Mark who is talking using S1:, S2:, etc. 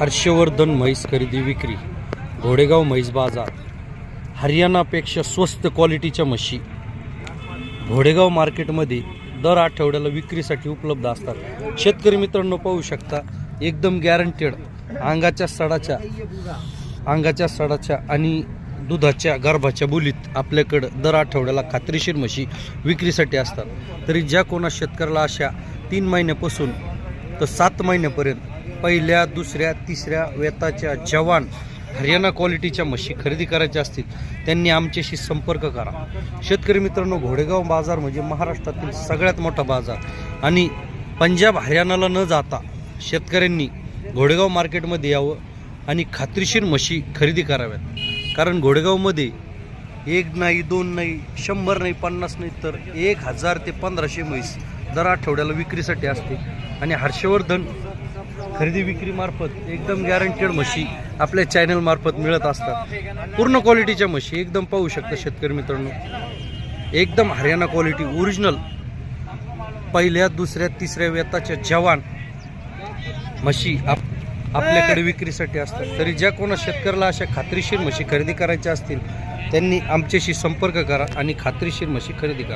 S1: हर्षवर्धन म्हैस खरेदी विक्री घोडेगाव म्हैस बाजार हरियाणापेक्षा स्वस्त क्वालिटीच्या म्हशी. घोडेगाव मार्केटमध्ये दर आठवड्याला विक्रीसाठी उपलब्ध असतात. शेतकरी मित्रांनो पाहू शकता एकदम गॅरंटेड अंगाच्या सडाच्या अंगाच्या सडाच्या आणि दुधाच्या गर्भाच्या बोलीत आपल्याकडं दर आठवड्याला खात्रीशीर म्हशी विक्रीसाठी असतात. तरी ज्या कोणा शेतकऱ्याला अशा तीन महिन्यापासून तर सात महिन्यापर्यंत पहिल्या दुसऱ्या तिसऱ्या वेताच्या जवान हरियाणा क्वालिटीच्या म्हशी खरेदी करायच्या असतील त्यांनी आमच्याशी संपर्क करा. शेतकरी मित्रांनो घोडेगाव बाजार म्हणजे महाराष्ट्रातील सगळ्यात मोठा बाजार. आणि पंजाब हरियाणाला न जाता शेतकऱ्यांनी घोडेगाव मार्केटमध्ये यावं आणि खात्रीशीर म्हशी खरेदी कराव्यात. कारण घोडेगावमध्ये एक नाही दोन नाही शंभर नाही पन्नास नाही तर एक हजार ते पंधराशे म्हैस दर आठवड्याला विक्रीसाठी असते. आणि हर्षवर्धन खरेदी विक्रीमार्फत एकदम गॅरंटेड म्हशी आपल्या चॅनलमार्फत मिळत असतात. पूर्ण क्वालिटीच्या म्हशी एकदम पाहू शकता शेतकरी मित्रांनो. एकदम हरियाणा क्वालिटी ओरिजिनल पहिल्या दुसऱ्या तिसऱ्या वेताच्या जवान म्हशी आप आपल्याकडे विक्रीसाठी असतात. तरी ज्या कोणा शेतकऱ्याला अशा खात्रीशीर म्हशी खरेदी करायच्या असतील त्यांनी आमच्याशी संपर्क करा आणि खात्रीशीर म्हशी खरेदी करा.